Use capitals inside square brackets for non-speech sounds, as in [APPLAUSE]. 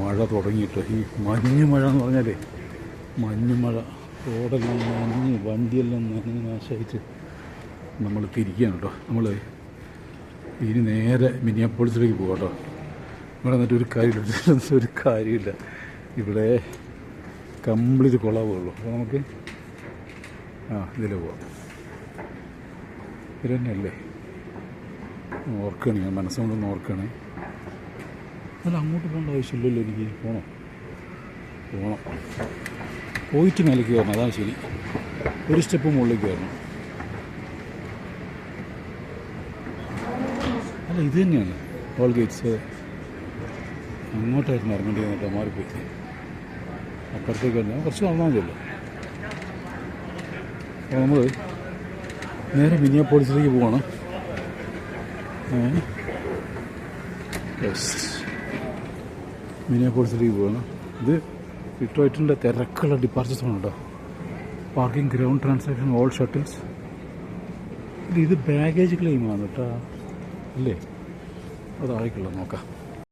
മഴ തുടങ്ങിയിട്ട്. ഈ മഞ്ഞ് മഴ എന്ന് പറഞ്ഞാലേ മഞ്ഞ് മഴ റോഡെല്ലാം നനഞ്ഞ് വണ്ടിയെല്ലാം നനഞ്ഞ് നാശമായിട്ട് നമ്മൾ തിരിക്കുകയാണ് കേട്ടോ. നമ്മൾ ഇനി നേരെ മിനിയാപ്പോളിസിലേക്ക് പോകാം കേട്ടോ. ഇവിടെ എന്നിട്ട് ഒരു കാര്യമില്ല [LAUGHS] ഒരു കാര്യമില്ല. ഇവിടെ കംപ്ലീറ്റ് കുളവുള്ളൂ അപ്പോൾ നമുക്ക് ആ ഇതിൽ പോവാം. ഇത് തന്നെയല്ലേ ഓർക്കണേ ഞാൻ മനസ്സുകൊണ്ടൊന്ന് ഓർക്കണേ അല്ല അങ്ങോട്ട് പോകേണ്ട ആവശ്യമില്ലല്ലോ എനിക്ക്. പോകണം പോകണം പോയിട്ട് മേലേക്ക് വരണം അതാണ് ശരി. ഒരു സ്റ്റെപ്പ് മുകളിലേക്ക് വരണം അല്ല ഇത് തന്നെയാണ് ടോൾ ഗേറ്റ്സ്. അങ്ങോട്ടായിരുന്നു ഇറങ്ങേണ്ടി വന്നിട്ട് മാറിപ്പോയി. അപ്പുറത്തേക്ക് തന്നെ കുറച്ച് നടന്നാൽ മതിയല്ലോ. അപ്പോൾ നമ്മൾ നേരെ മിനിയാപ്പോളിസിലേക്ക് പോകണം യെസ് മിനിയാപ്പോളിസിലേക്ക് പോകുന്നു ഇത് ഡിട്രോയിറ്റിന്റെ തിരക്കുള്ള ഡിപ്പാർച്ചർ ആണ് കേട്ടോ parking ground transaction all shuttles ഇത് ബാഗേജ് ക്ലെയിമാണ് കേട്ടോ. അല്ലേ? അതായിക്കുള്ള നോക്കാം.